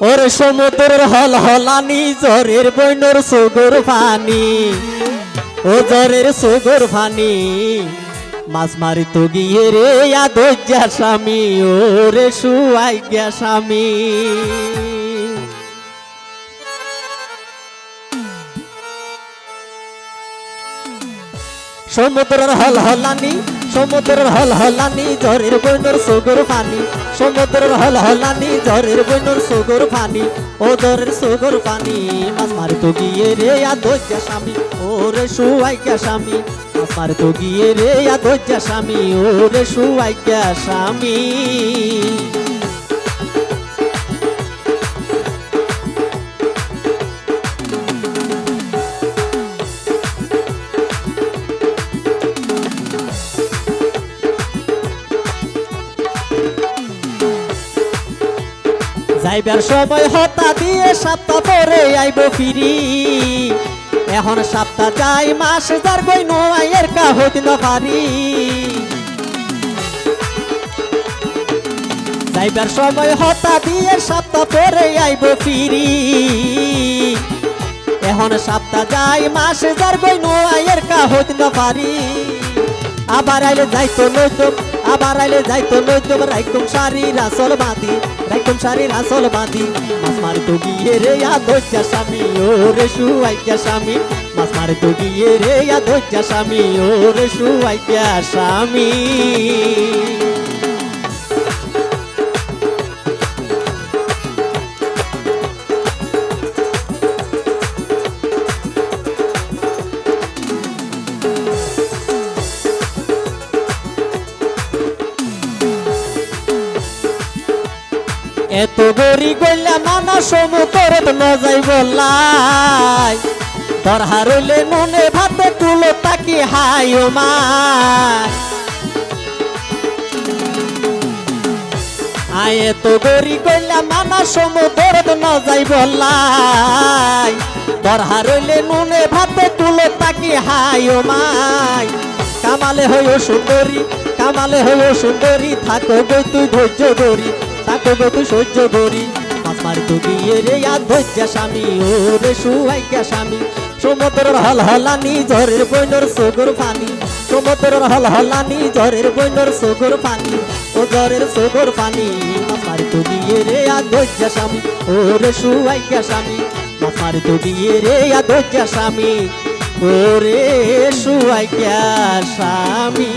ওর সমুদ্রের হল হলানি, জ্বরের বৈনর সুগুর ফানি ও জ্বরের সুগুর ফানি মাছ মারি তো গিয়ে রে আদজ্জা স্বামী ও রে গিয়া স্বামী। সমুদ্রের হল হলানি, সমুদ্রের হল হলানি, ঝড়ের বৈনর সুগুর পানি। সমুদ্রের হল হলানি, ঝড়ের বৈনর সুগুর পানি। ও ঝড়ের সুগুর পানি, মাছ মারি তো গিয়ে রে আদজ্জা স্বামী। ও রে শুয়াইকা স্বামী, মাছ মারি তো গিয়ে রে আদজ্জা স্বামী। ও রে শুয়াইকা স্বামী। যাইবার সময় হতা দিয়ে সপ্তাহ পরে আইব ফিরি। এখন সপ্তাহ যাই, মাস যার গই নোয়াইয়ের কাহত পারি। যাইবার সময় হতা দিয়ে সপ্তাহ পরে আইব ফিরি। এখন সপ্তাহ যাই, মাস যার গই নোয়াইয়ের কাহত পারি। আবার আইলে যাইতো নইতো আবার আইলে যাইতো নইতো রাইকম শাড়ি রাসল বাঁধি রাইকম শাড়ি রাসল বাঁধি মাছ মারি তো গিয়ে রে, ইয়া দজ্জা স্বামী ও রে শুয়াইকা স্বামী। মাছ মারি তো গিয়ে রে, ইয়া দজ্জা স্বামী ও রে শুয়াইকা স্বামী। এত গরি গইলা নানা সমুতর ন যাই বলাই তোর হারলে মনে ভাতে তুলো তাকি হাই ও মাই আয় এত গরি গইলা নানা সমুতর ন যাই বলাই তোর হারলে নুনে ভাতে তুলো তাকি হাই ও মাই কামালে হইও সুন্দরী কামালে হইও সুন্দরী থাকো গই তুই ধৈর্য ধরি। গো তুই সহ্য করি। মাছ মারি তো গিয়ে রে আর ধৈর্য স্বামী ও রে সুয়াইকা স্বামী। সমুদ্রের হল হলানি ঝড়ের বৈনর সগর পানি। সমুদ্রের হল হলানি ঝড়ের বৈনর সগর পানি। ও ঝড়ের সগর পানি মাছ মারি তো গিয়ে রে আর ধৈর্য স্বামী ও রে সুয়াইকা স্বামী। মাছ মারি তো গিয়ে রে আর ধৈর্য স্বামী ও রে সুয়াইকা স্বামী।